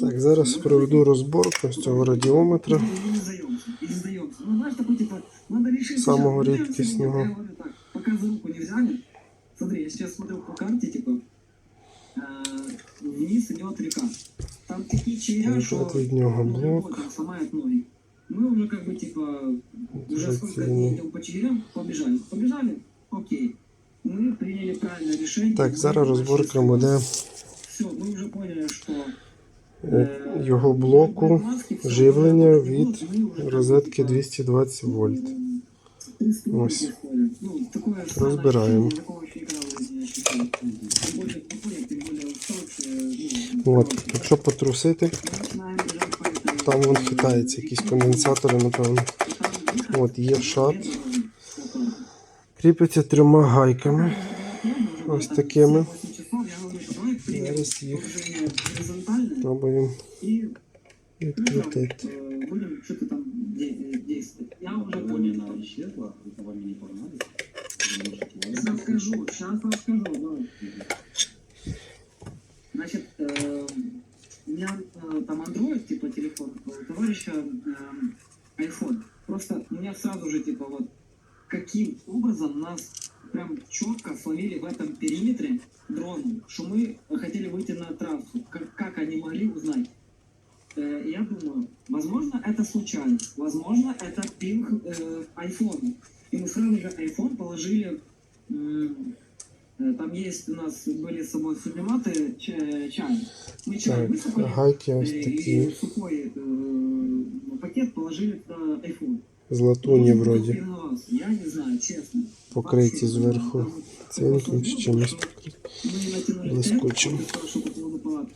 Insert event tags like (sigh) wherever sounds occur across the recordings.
Так, зараз проведу розборку з цього радіометра. И не сдаемся, и не сдаемся. Ну, знаешь, такой, типа, надо решить. Самого сейчас, ну, редкостного. Я говорю так, пока за руку не взяли. Смотри, я сейчас смотрю по карте, типа, э, вниз идет река. Там такие чая, что... От від нього ну, блок. любой там сломает ноги. Мы уже как бы, типа, уже сколько Оперативно. дней идем по чаям, побежали. Побежали, окей. Мы приняли правильное решение. Так, зараз розборка буде його блоку живлення від розетки 220 вольт. Ось. Розбираємо. От, якщо потрусити, там вон хитається, якісь конденсатори, напевно. От, є шат. Кріпиться трьома гайками. Ось такими. Зараз їх пробуємо И відкрутити. э, будем что-то там де- действовать. Я уже понял. Она исчезла, это вами не погнали. Сейчас расскажу, сейчас расскажу. да. Значит, э, у меня э, там Android, типа телефон, а у товарища э, iPhone. Просто у меня сразу же, типа, вот каким образом нас прям четко словили в этом периметре дроном, что мы Как, как они могли узнать? Э, я думаю, возможно, это случайность, возможно, это пинг э, айфона. И мы сразу же iPhone положили м, э, там есть у нас были с собой сублиматы ча- чай. Мы чай Так, высыпали гайки ось э, такі. и сухой э, пакет положили на iPhone. З латуні Он вроді. пинговался. Я не знаю, честно. Покриті Вообще, зверху там цинком чи просто чимось. Мы натянули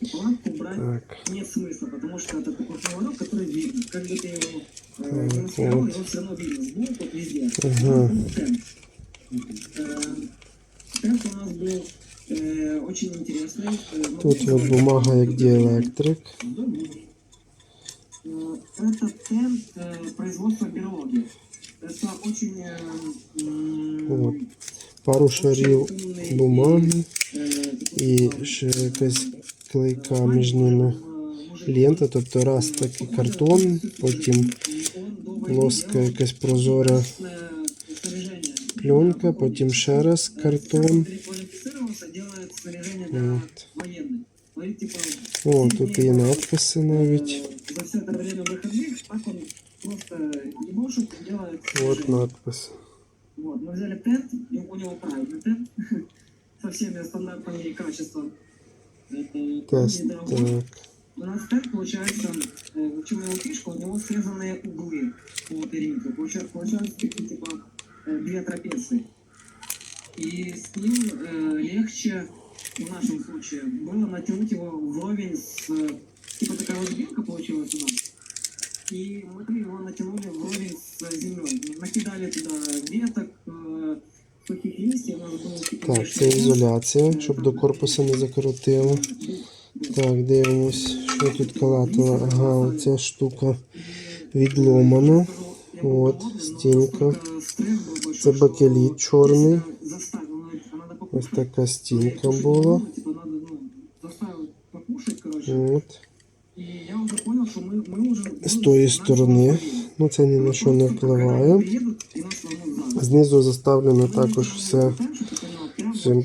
Блескучим. темп, что по поводу палатки. Палатку брать Так, нет смысла, потому что это такой поворот, который видно. Как бы ты его э, Так, не маскировал, вот. его все равно видно. Сбоку, везде. Ага. Темп. Э, Темп у нас был э, очень интересный. Э, могу тут от сказать, бумага як діелектрик. э, Это темп э, производства биологии. Это очень... э, м, Вот. Пару шарів очень умный бумаги э, такой, і э, ще якась клейка між ними лента, тобто раз такий картон, потім плоска якась прозора пленка, потім ще раз картон. От. О, тут є надписи навіть. За все Тест. Так. У нас тент получается, э, в чем его фишка, у него срезанные углы по периметру. Получается, получается такие типа э, две трапеции. И с ним э, легче, в нашем случае, было натянуть его вровень с... э, Типа такая вот белка получилась у нас. И мы его натянули вровень с землей. Накидали туда веток, э, сухих листьев. У нас был типа Так, це ізоляція, щоб до корпусу не закоротило. Так, дивимось, що тут калатало. Ага, оця штука відломана. От, стінка. Це бакеліт чорний. Ось така стінка була. От. З тої сторони. Ну це ні на що не впливає. Знизу заставлено також все цим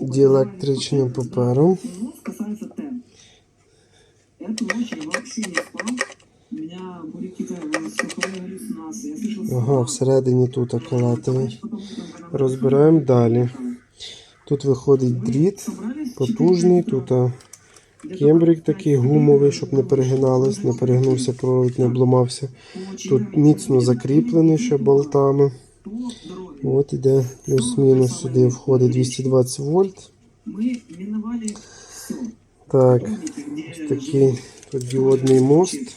діелектричним папером. Всередині тут калатовий. Розбираємо далі. Тут виходить дріт потужний, тут кембрик такий гумовий, щоб не перегиналось, не перегнувся провід, не обламався. Тут міцно закріплений ще болтами. От іде плюс-мінус сюди входить 220 вольт. Так, где такий тут діодний мост.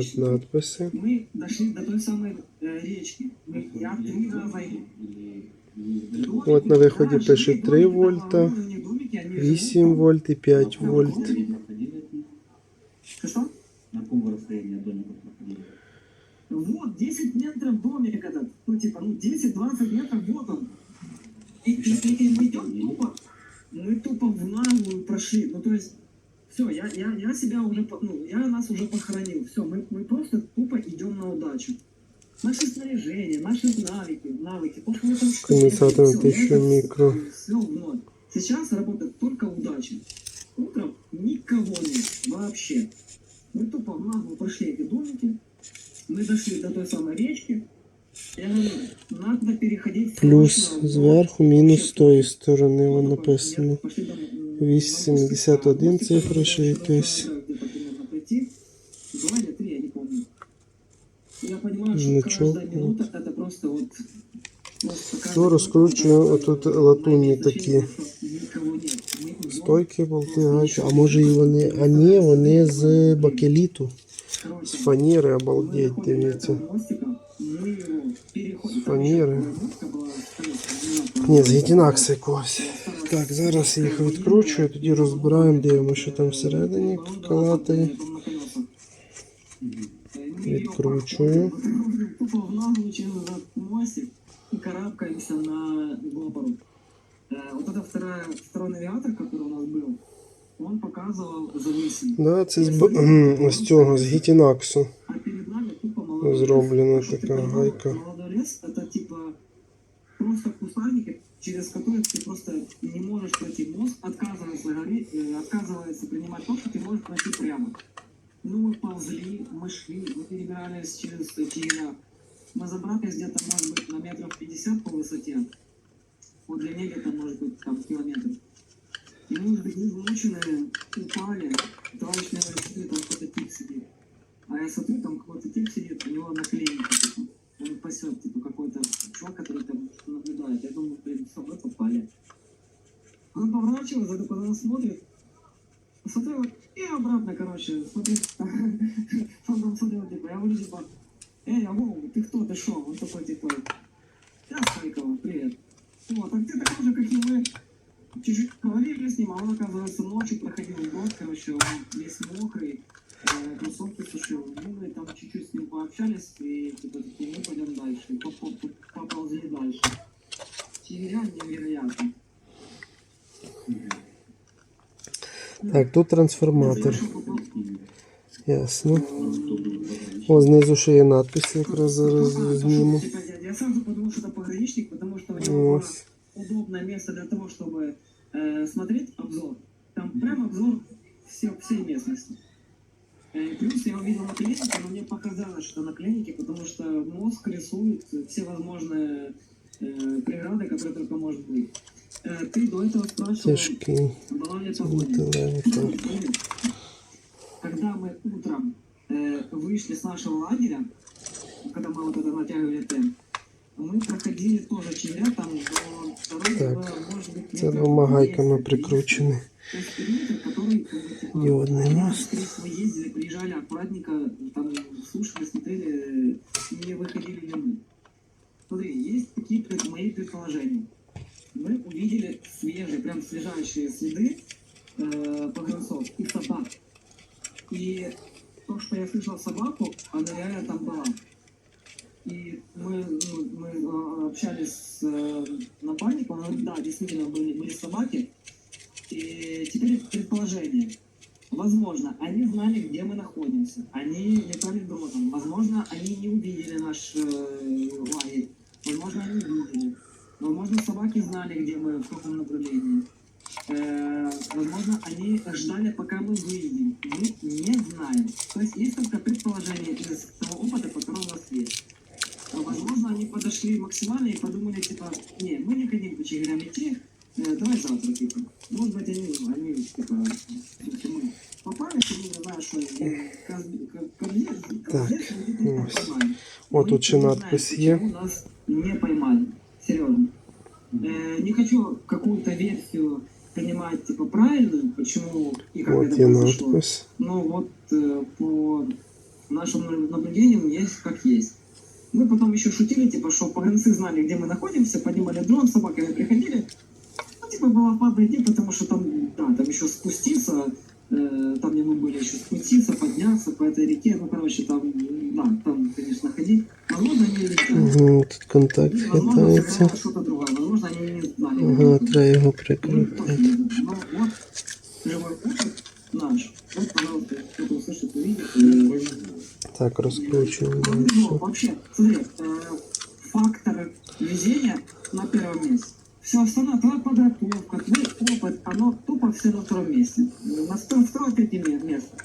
Пограничник. надписи. Мы дошли до той самой речки. Мы, я три раза От на виході пише 3 вольта, 8 вольт і 5 вольт. Что? На каком расстоянии от домика проходили? Вот, 10 метров домик этот. Ну, типа, ну, 10-20 метров, вот он. И, и- и- и мы идем тупо, мы тупо в наглую прошли. Ну, то есть, все, я, я, я себя уже, по- ну, я нас уже похоронил. Все, мы, мы просто тупо идем на удачу. Наши снаряжения, наши навыки, навыки, то, что мы там Конденсатор всё, 1000 это микро. Все в ноль. Сейчас работает только удача. Утром никого нет вообще. Мы тупо в наглую прошли эти домики. Мы дошли до той самой речки. Я говорю, надо переходить Плюс зверху, мінус з тої сторони воно написано. нет, пошли там, м, 871 на мостик, цифра ще якась. где-то примерно пройти. Два или три, я не помню. Я понимаю, что Ну, каждая чё, минута это просто вот... просто каждая То минута розкручую это отут мое латунні ощущение, такі. что никого нет. Мы идем, Стойки, болти, гайки. А може і вони. А ні, вони з бакеліту. короче, З фанери, мы обалдеть, доходим до дивіться. этого мостика, мы его переходим. С Там еще фанеры. такая мостика была, стоит, Ні, з гідінакса якогось. Так, зараз я їх відкручую, тоді розбираємо, дивимося, що там всередині калатає. Відкручую. Через этот мостик и карабкаемся на Гопору. Э, Вот это вторая, второй навигатор, который у нас был, он показывал за 8. Да, це з, б- з цього, з гітінаксу. А перед нами тупо молодой Зроблена лес. Така гайка. Молодой лес это типа просто кустарники, через которые ты просто не можешь пройти. Мост отказывается, гореть, отказывается принимать то, что ты можешь пройти прямо. Ну, мы ползли, мы шли, мы перебирались через тигра. Мы забрались где-то, может быть, на метров 50 по высоте. По длине где-то, может быть, там километр. И мы уже такие замученные, упали. Говорит, смотри, там какой-то тип сидит. А я смотрю, там какой-то тип сидит, у него наклейники, типа. Он пасет, типа, какой-то чувак, который там наблюдает. Я думаю, блин, с собой попали. Он поворачивается, на нас смотрит. Смотрел и обратно, короче, смотрит. (laughs) Он там смотрел, типа, я говорю, типа, эй, ау, ты кто, ты шо? Он такой, типа, я Сайкова, привет. Вот, а ты такой же, как и мы. Чуть-чуть говорили с ним, а он, оказывается, ночью проходил год, короче, он весь мокрый, э, кроссовки сушил. Ну, мы там чуть-чуть с ним пообщались, и, типа, такие, мы пойдем дальше, и поп- поп- поползли дальше. Невероятно, невероятно. Так, тут трансформатор. Ясно. О, знизу ще є надпис, якраз зараз зніму. Я, сразу подумал, что это пограничник, потому что у Ось. удобное место для того, чтобы э, смотреть обзор. Там прям обзор все, всей местности. Э, плюс я увидел наклейники, но мне показалось, что наклейники, потому что мозг рисует все возможные э, преграды, которые только может быть. Э, ты до этого спрашивал, Тяжкий. была ли погода. Когда мы утром э, вышли с нашего лагеря, когда мы вот это натягивали темп, мы проходили тоже через там до дороги Так, может быть, Це метров двома гайками 200. прикручений. То есть периметр, который, как бы, типа, Діодний мы, мост. всего, ездили, приезжали аккуратненько, там, слушали, смотрели, не выходили ли мы. Смотри, есть такие мои предположения. Мы увидели свежие, прям свежайшие следы э, погранцов и собак. И то, что я слышал собаку, она реально там была. И мы, ну, мы э, общались с э, напарником, он говорит, да, действительно были, были собаки. И теперь предположение. Возможно, они знали, где мы находимся. Они летали дротом. Возможно, они не увидели наш э, лагерь. Возможно, они видели. Возможно, собаки знали, где мы, в каком направлении. Э, возможно, они ждали, пока мы выйдем. Мы не знаем. То есть есть только предположение из того опыта, который у нас есть. А, Возможно, они подошли максимально и подумали, типа, не, мы не хотим по чигирям идти, э, давай завтра, типа. Может быть, они, они типа, мы попали, что не знаю, что каз- к- козлец, козлец, мы где-то ось. поймали. О, Мы тут ще не знаем, надпис є. почему нас не поймали. Серьезно. Э, не хочу какую-то версию принимать, типа, правильную, почему и как От это произошло. надпис. Но вот э, по нашим наблюдениям есть как есть. Мы потом еще шутили, типа, что погранцы знали, где мы находимся, поднимали дрон, собаками приходили. Ну, типа, было падно идти, потому что там, да, там еще спуститься, э, там где мы были, еще спуститься, подняться по этой реке, ну, короче, там, да, там, конечно, ходить. Возможно, они. Угу, тут контакт Возможно, что-то другое. Возможно, они не знали. Ага, треба його Ну, прикрутити. Так, розкручуємо Ну, далі. смотри, э, факторы везения на первом месте. Все остальное, твоя подготовка, твой опыт, оно тупо все на втором месте. На втором, второе, третье ме- место.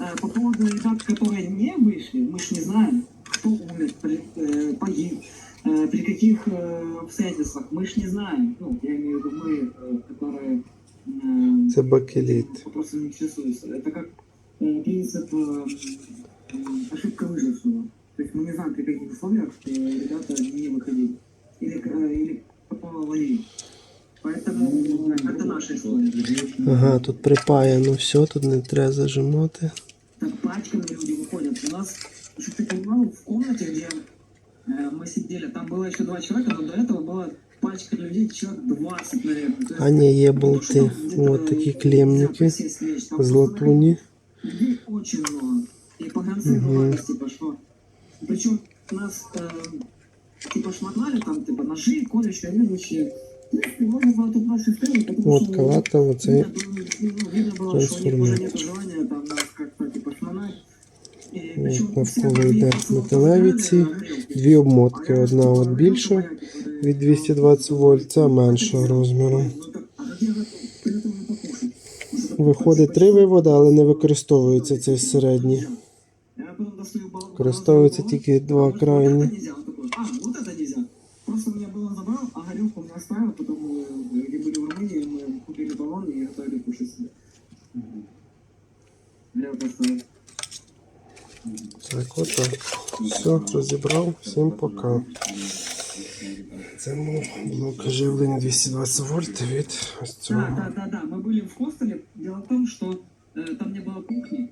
Э, По поводу ребят, которые не вышли, мы ж не знаем, кто умер, э, погиб, при каких э, обстоятельствах. Мы ж не знаем. Ну, я имею в виду мы, э, которые э, Це бакеліт. вопросы не интересуются. Это как э, принцип э, м, ошибка выжившего. То есть мы не знаем, при каких условиях э, ребята не выходили. Или, э, или попало ловили. Поэтому это наша история. Ага, тут припаяно все, тут не треба зажимати. Так пачками люди выходят. У нас, чтобы ты понимал, в комнате, где э, мы сидели, там было еще два человека, но до этого была пачка людей, человек 20, наверное. То есть А ні, є не то, болти. что где-то От такі нельзя клемники присесть, лечь. Там з просто латуні. Людей очень много. И погонцы Мгм. бывают, типа, что... Причем нас, э, типа, шматнали там, типа, ножи, колющие, режущие. В принципе, можно было тут наши стрелы, потому От что... калата, оцей. видно, было- ну, видно было, что у них уже трансформатор. нет желания там нас как-то, типа, шмонать. И От, причем навколо все йде такие металеві посмотрели, ці. горелки. Дві обмотки, А я, одна типа, от горелку більша моя, типа, да, від 220 вольт, ця меншого розміру. Ну, так, а где готов- приготовлено покушать? Может, это Виходить три виводи, але не використовується цей середній. Я потом достаю бал- Використовується баллон, тільки два потому что крайні. Вот это нельзя. Он такой, а, вот это нельзя. Просто меня было забрал, а горелку мне оставил, потом мы, где были в Румынии, мы купили баллон и готовили кушать себе. отак. Все, розібрав. Всім пока. Це був блок живлення 220 вольт від ось цього. Да, да, да, да. Мы были в хостеле. Дело в том, что э, там не было кухни.